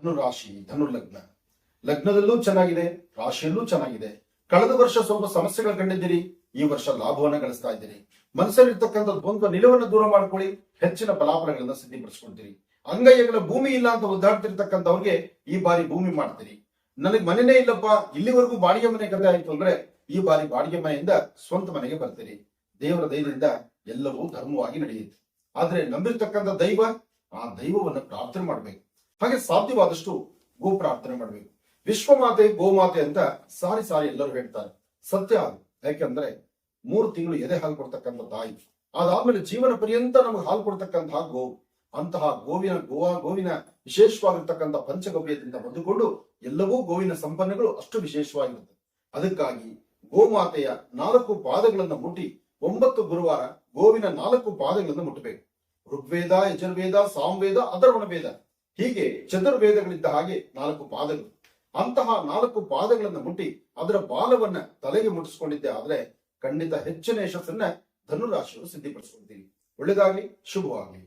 ಧನು ರಾಶಿ ಧನು ಲಗ್ನ ಲಗ್ನದಲ್ಲೂ ಚೆನ್ನಾಗಿದೆ, ರಾಶಿಯಲ್ಲೂ ಚೆನ್ನಾಗಿದೆ. ಕಳೆದ ವರ್ಷ ಸ್ವಲ್ಪ ಸಮಸ್ಯೆಗಳು ಕಂಡಿದ್ದೀರಿ, ಈ ವರ್ಷ ಲಾಭವನ್ನ ಗಳಿಸ್ತಾ ಇದ್ದೀರಿ. ಮನಸ್ಸಲ್ಲಿರ್ತಕ್ಕಂಥ ದ್ವಂದ್ವ ನಿಲುವನ್ನು ದೂರ ಮಾಡ್ಕೊಳ್ಳಿ, ಹೆಚ್ಚಿನ ಫಲಾಫಲಗಳನ್ನ ಸಿದ್ಧಿಪಡಿಸ್ಕೊಳ್ತೀರಿ. ಅಂಗಯ್ಯಗಳ ಭೂಮಿ ಇಲ್ಲ ಅಂತ ಒದ್ದಾಡ್ತಿರ್ತಕ್ಕಂಥವ್ರಿಗೆ ಈ ಬಾರಿ ಭೂಮಿ ಮಾಡ್ತೀರಿ. ನನಗೆ ಮನೆನೇ ಇಲ್ಲಪ್ಪ, ಇಲ್ಲಿವರೆಗೂ ಬಾಡಿಗೆ ಮನೆ ಕತೆ ಆಯ್ತು ಅಂದ್ರೆ ಈ ಬಾರಿ ಬಾಡಿಗೆ ಮನೆಯಿಂದ ಸ್ವಂತ ಮನೆಗೆ ಬರ್ತೀರಿ. ದೇವರ ದೈವದಿಂದ ಎಲ್ಲವೂ ಧರ್ಮವಾಗಿ ನಡೆಯುತ್ತೆ. ಆದ್ರೆ ನಂಬಿರ್ತಕ್ಕಂಥ ದೈವ, ಆ ದೈವವನ್ನು ಪ್ರಾರ್ಥನೆ ಮಾಡ್ಬೇಕು. ಹಾಗೆ ಸಾಧ್ಯವಾದಷ್ಟು ಗೋ ಪ್ರಾರ್ಥನೆ ಮಾಡಬೇಕು. ವಿಶ್ವಮಾತೆ, ಗೋಮಾತೆ ಅಂತ ಸಾರಿ ಸಾರಿ ಎಲ್ಲರೂ ಹೇಳ್ತಾರೆ. ಸತ್ಯ ಅದು. ಯಾಕೆಂದ್ರೆ ಮೂರು ತಿಂಗಳು ಎದೆ ಹಾಲು ಕೊಡ್ತಕ್ಕಂಥ ತಾಯಿ. ಅದಾದ್ಮೇಲೆ ಜೀವನ ಪರ್ಯಂತ ನಮಗೆ ಹಾಲು ಕೊಡ್ತಕ್ಕಂತಹ ಗೋವು. ಅಂತಹ ಗೋವಿನ, ಗೋವಾ, ಗೋವಿನ ವಿಶೇಷವಾಗಿರ್ತಕ್ಕಂಥ ಪಂಚಗವ್ಯದಿಂದ ಬಂದುಕೊಂಡು ಎಲ್ಲವೂ ಗೋವಿನ ಸಂಪನ್ನಗಳು ಅಷ್ಟು ವಿಶೇಷವಾಗಿರುತ್ತೆ. ಅದಕ್ಕಾಗಿ ಗೋಮಾತೆಯ ನಾಲ್ಕು ಪಾದಗಳನ್ನು ಮುಟ್ಟಿ ಒಂಬತ್ತು ಗುರುವಾರ ಗೋವಿನ ನಾಲ್ಕು ಪಾದಗಳನ್ನು ಮುಟ್ಟಬೇಕು. ಋಗ್ವೇದ, ಯಜುರ್ವೇದ ಸಾಮವೇದ ಅಥರ್ವಣ ವೇದ ಹೀಗೆ ಚತುರ್ವೇದಗಳಿದ್ದ ಹಾಗೆ ನಾಲ್ಕು ಪಾದಗಳು. ಅಂತಹ ನಾಲ್ಕು ಪಾದಗಳನ್ನು ಮುಟ್ಟಿ ಅದರ ಬಾಲವನ್ನ ತಲೆಗೆ ಮುಟ್ಟಿಸ್ಕೊಂಡಿದ್ದೆ ಆದ್ರೆ ಖಂಡಿತ ಹೆಚ್ಚಿನ ಯಶಸ್ಸನ್ನ ಧನುರಾಶಿಯನ್ನು ಸಿದ್ಧಿಪಡಿಸ್ಕೊಳ್ತೀವಿ ಒಳ್ಳೆದಾಗ್ಲಿ ಶುಭವಾಗ್ಲಿ.